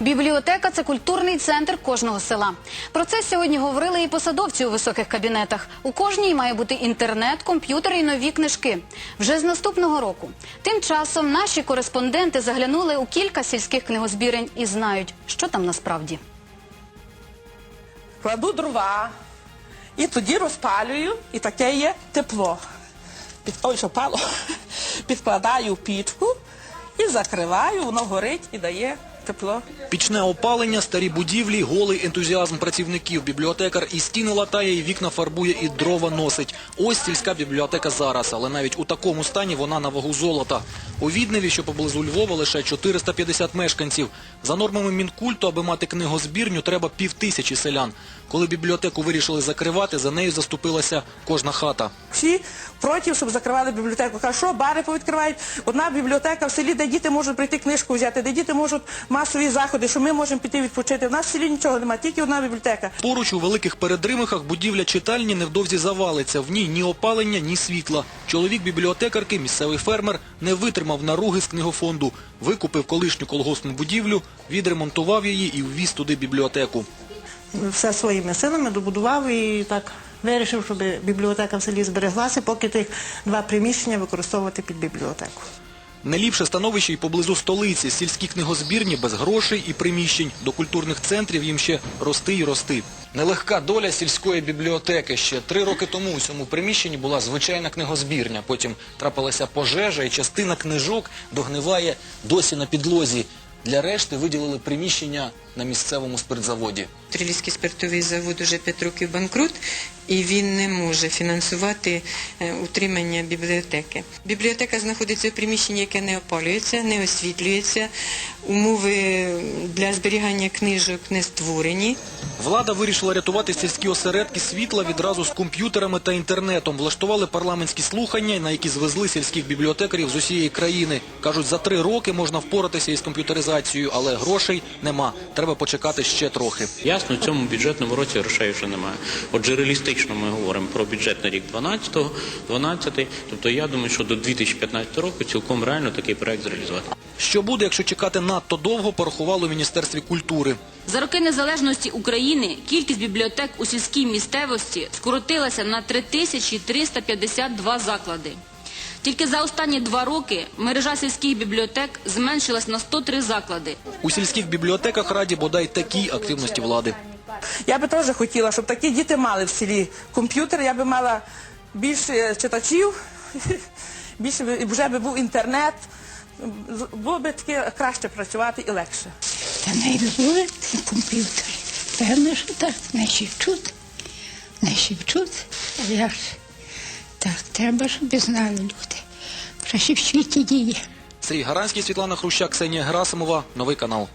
Бібліотека це культурний центр кожного села. Про це сьогодні говорили і посадовці у високих кабінетах. У кожній має бути інтернет, комп'ютер і нові книжки. Вже з наступного року. Тим часом наші кореспонденти заглянули у кілька сільських книгозбірень і знають, що там насправді. кладу дрова і тоді розпалюю, і таке є тепло. Ой, що пало. Підкладаю пічку і закриваю, воно горить і дає тепло. Пічне опалення, старі будівлі, голий ентузіазм працівників. Бібліотекар і стіни латає, і вікна фарбує, і дрова носить. Ось сільська бібліотека зараз, але навіть у такому стані вона на вагу золота. У Відневі, що поблизу Львова, лише 450 мешканців. За нормами Мінкульту, аби мати книгозбірню, треба півтисячі селян. Коли бібліотеку вирішили закривати, за нею заступилася кожна хата. Всі проти, щоб закривали бібліотеку. Кажуть, що бари повідкривають. Одна бібліотека в селі, де діти можуть прийти книжку взяти, де діти можуть масові заходи, що ми можемо піти відпочити. У нас в селі нічого немає, тільки одна бібліотека. Поруч у великих передримихах будівля читальні невдовзі завалиться. В ній ні опалення, ні світла. Чоловік бібліотекарки, місцевий фермер, не витримав наруги з книгофонду. Викупив колишню колгоспну будівлю, відремонтував її і ввіз туди бібліотеку. все своїми силами добудував і так вирішив, щоб бібліотека в селі збереглася, поки тих два приміщення використовувати під бібліотеку. Неліпше становище і поблизу столиці. Сільські книгозбірні без грошей і приміщень. До культурних центрів їм ще рости й рости. Нелегка доля сільської бібліотеки. Ще три роки тому у цьому приміщенні була звичайна книгозбірня. Потім трапилася пожежа і частина книжок догниває досі на підлозі. Для решти виділили приміщення на місцевому спиртзаводі. Трилівський спиртовий завод уже 5 років банкрут, і він не може фінансувати е, утримання бібліотеки. Бібліотека знаходиться в приміщенні, яке не опалюється, не освітлюється, умови для зберігання книжок не створені. Влада вирішила рятувати сільські осередки світла відразу з комп'ютерами та інтернетом. Влаштували парламентські слухання, на які звезли сільських бібліотекарів з усієї країни. Кажуть, за три роки можна впоратися із комп'ютеризацією, але грошей нема. Треба почекати ще трохи. Ясно, в цьому бюджетному році грошей вже немає. Отже, реалістично ми говоримо про бюджет на рік 12-го, 12-й. Тобто я думаю, що до 2015 року цілком реально такий проект зреалізувати. Що буде, якщо чекати надто довго, порахували у Міністерстві культури. За роки незалежності України кількість бібліотек у сільській місцевості скоротилася на 3352 заклади. Тільки за останні два роки мережа сільських бібліотек зменшилась на 103 заклади. У сільських бібліотеках раді бодай такій активності влади. Я би теж хотіла, щоб такі діти мали в селі комп'ютер, я би мала більше читачів, більше вже би був інтернет, було би таке краще працювати і легше. Та не були комп'ютери. Певно, що так, наші вчуть, наші вчуть. А я ж так, треба, щоб знали люди. Краще в світі діє. Сергій Гаранський, Світлана Хрущак, Ксенія Герасимова. Новий канал.